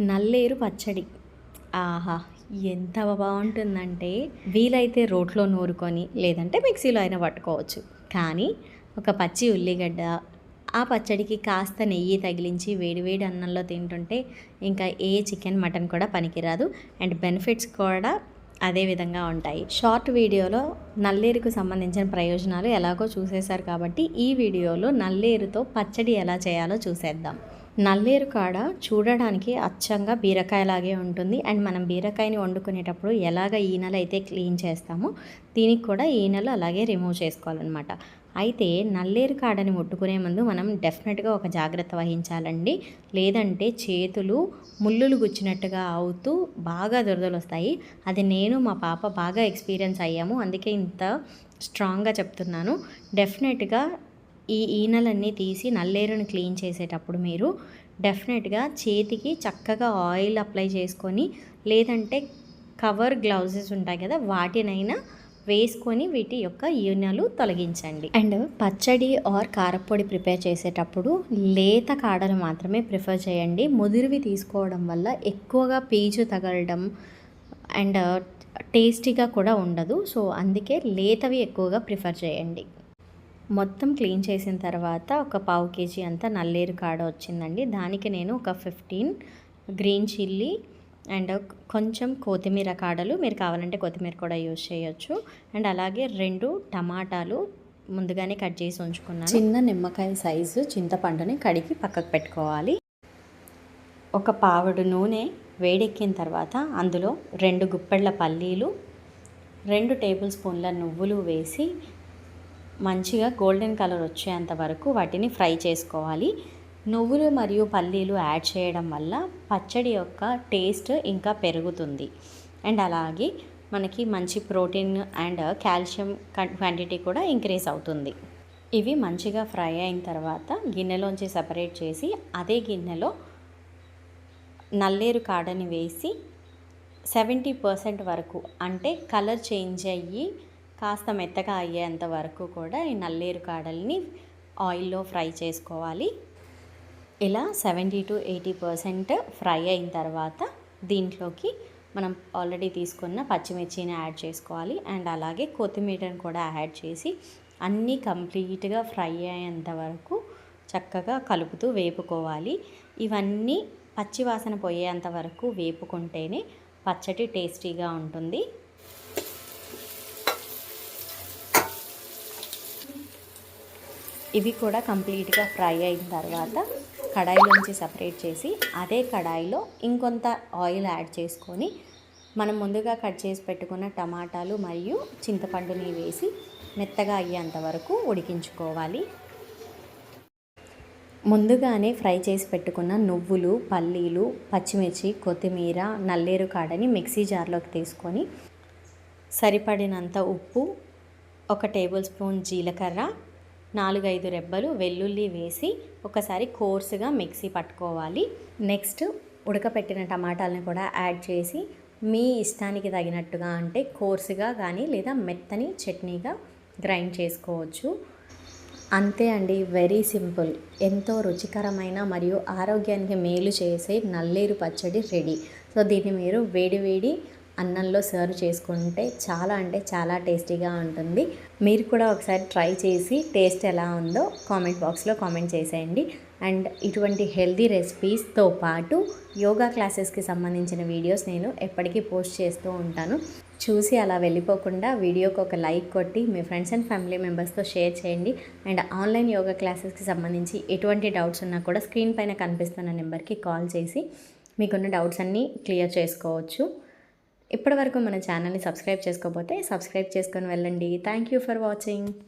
నల్లేరు పచ్చడి. ఆహా ఎంత బాగుంటుందంటే వీలైతే రోట్లో నూరుకొని లేదంటే మిక్సీలో అయినా పట్టుకోవచ్చు. కానీ ఒక పచ్చి ఉల్లిగడ్డ ఆ పచ్చడికి కాస్త నెయ్యి తగిలించి వేడివేడి అన్నంలో తింటుంటే ఇంకా ఏ చికెన్ మటన్ కూడా పనికిరాదు. అండ్ బెనిఫిట్స్ కూడా అదే విధంగా ఉంటాయి. షార్ట్ వీడియోలో నల్లేరుకు సంబంధించిన ప్రయోజనాలు ఎలాగో చూసేశారు కాబట్టి ఈ వీడియోలో నల్లేరుతో పచ్చడి ఎలా చేయాలో చూసేద్దాం. నల్లేరు కాడ చూడడానికి అచ్చంగా బీరకాయలాగే ఉంటుంది. అండ్ మనం బీరకాయని వండుకునేటప్పుడు ఎలాగ ఈనెలు అయితే క్లీన్ చేస్తామో దీనికి కూడా ఈనెలు అలాగే రిమూవ్ చేసుకోవాలన్నమాట. అయితే నల్లేరు కాడని ముట్టుకునే ముందు మనం డెఫినెట్గా ఒక జాగ్రత్త వహించాలండి. లేదంటే చేతులు ముళ్ళులు గుచ్చినట్టుగా అవుతూ బాగా దురదలు వస్తాయి అది నేను మా పాప బాగా ఎక్స్పీరియన్స్ అయ్యాము. అందుకే ఇంత స్ట్రాంగ్గా చెప్తున్నాను. డెఫినెట్గా ఈ ఈనలన్నీ తీసి నల్లేరుని క్లీన్ చేసేటప్పుడు మీరు డెఫినెట్గా చేతికి చక్కగా ఆయిల్ అప్లై చేసుకొని లేదంటే కవర్ గ్లౌజెస్ ఉంటాయి కదా వాటినైనా వేసుకొని వీటి యొక్క ఈనలు తొలగించండి. అండ్ పచ్చడి ఆర్ కారపొడి ప్రిపేర్ చేసేటప్పుడు లేత కాడలు మాత్రమే ప్రిఫర్ చేయండి. ముదిరివి తీసుకోవడం వల్ల ఎక్కువగా పీచు తగలడం అండ్ టేస్టీగా కూడా ఉండదు. సో అందుకే లేతవి ఎక్కువగా ప్రిఫర్ చేయండి. మొత్తం క్లీన్ చేసిన తర్వాత ఒక పావు కేజీ అంతా నల్లేరు కాడ వచ్చిందండి. దానికి నేను ఒక ఫిఫ్టీన్ గ్రీన్ చిల్లీ అండ్ కొంచెం కొత్తిమీర కాడలు మీరు కావాలంటే కొత్తిమీర కూడా యూజ్ చేయొచ్చు. అండ్ అలాగే రెండు టమాటాలు ముందుగానే కట్ చేసి ఉంచుకున్నాను. చిన్న నిమ్మకాయ సైజు చింతపండుని కడిగి పక్కకు పెట్టుకోవాలి. ఒక పావుడు నూనె వేడెక్కిన తర్వాత అందులో రెండు గుప్పెళ్ళ పల్లీలు రెండు టేబుల్ స్పూన్ల నువ్వులు వేసి మంచిగా గోల్డెన్ కలర్ వచ్చేంత వరకు వాటిని ఫ్రై చేసుకోవాలి. నువ్వులు మరియు పల్లీలు యాడ్ చేయడం వల్ల పచ్చడి యొక్క టేస్ట్ ఇంకా పెరుగుతుంది. అండ్ అలాగే మనకి మంచి ప్రోటీన్ అండ్ కాల్షియం క్వాంటిటీ కూడా ఇంక్రీజ్ అవుతుంది. ఇవి మంచిగా ఫ్రై అయిన తర్వాత గిన్నెలోంచి సపరేట్ చేసి అదే గిన్నెలో నల్లేరు కాడని వేసి సెవెంటీ పర్సెంట్ వరకు అంటే కలర్ చేంజ్ అయ్యి కాస్త మెత్తగా అయ్యేంత వరకు కూడా ఈ నల్లేరు కాడల్ని ఆయిల్లో ఫ్రై చేసుకోవాలి. ఇలా seventy to eighty percent fry అయిన తర్వాత దీంట్లోకి మనం ఆల్రెడీ తీసుకున్న పచ్చిమిర్చిని యాడ్ చేసుకోవాలి. అండ్ అలాగే కొత్తిమీరని కూడా యాడ్ చేసి అన్నీ కంప్లీట్గా ఫ్రై అయ్యేంత వరకు చక్కగా కలుపుతూ వేపుకోవాలి. ఇవన్నీ పచ్చివాసన పోయేంత వరకు వేపుకుంటేనే పచ్చడి టేస్టీగా ఉంటుంది. ఇవి కూడా కంప్లీట్గా ఫ్రై అయిన తర్వాత కడాయిలోంచి సపరేట్ చేసి అదే కడాయిలో ఇంకొంత ఆయిల్ యాడ్ చేసుకొని మనం ముందుగా కట్ చేసి పెట్టుకున్న టమాటాలు మరియు చింతపండుని వేసి మెత్తగా అయ్యేంత వరకు ఉడికించుకోవాలి. ముందుగానే ఫ్రై చేసి పెట్టుకున్న నువ్వులు పల్లీలు పచ్చిమిర్చి కొత్తిమీర నల్లేరు కాడని మిక్సీ జార్లోకి తీసుకొని సరిపడినంత ఉప్పు ఒక టేబుల్ స్పూన్ జీలకర్ర నాలుగైదు రెబ్బలు వెల్లుల్లి వేసి ఒకసారి కోర్సుగా మిక్సీ పట్టుకోవాలి. నెక్స్ట్ ఉడకపెట్టిన టమాటాలను కూడా యాడ్ చేసి మీ ఇష్టానికి తగినట్టుగా అంటే కోర్సుగా కానీ లేదా మెత్తని చట్నీగా గ్రైండ్ చేసుకోవచ్చు. అంతే అండి వెరీ సింపుల్. ఎంతో రుచికరమైన మరియు ఆరోగ్యానికి మేలు చేసే నల్లేరు పచ్చడి రెడీ. సో దీన్ని మీరు వేడి వేడి అన్నంలో సర్వ్ చేసుకుంటే చాలా అంటే చాలా టేస్టీగా ఉంటుంది. మీరు కూడా ఒకసారి ట్రై చేసి టేస్ట్ ఎలా ఉందో కామెంట్ బాక్స్లో కామెంట్ చేసేయండి. అండ్ ఇటువంటి హెల్దీ రెసిపీస్తో పాటు యోగా క్లాసెస్కి సంబంధించిన వీడియోస్ నేను ఎప్పటికీ పోస్ట్ చేస్తూ ఉంటాను. చూసి అలా వెళ్ళిపోకుండా వీడియోకి ఒక లైక్ కొట్టి మీ ఫ్రెండ్స్ అండ్ ఫ్యామిలీ మెంబర్స్తో షేర్ చేయండి. అండ్ ఆన్లైన్ యోగా క్లాసెస్కి సంబంధించి ఎటువంటి డౌట్స్ ఉన్నా కూడా స్క్రీన్ పైన కనిపిస్తున్న నెంబర్కి కాల్ చేసి మీకున్న డౌట్స్ అన్నీ క్లియర్ చేసుకోవచ్చు. ఇప్పటివరకు మన ఛానల్ని సబ్స్క్రైబ్ చేసుకోకపోతే సబ్స్క్రైబ్ చేసుకొని వెళ్ళండి. Thank you for watching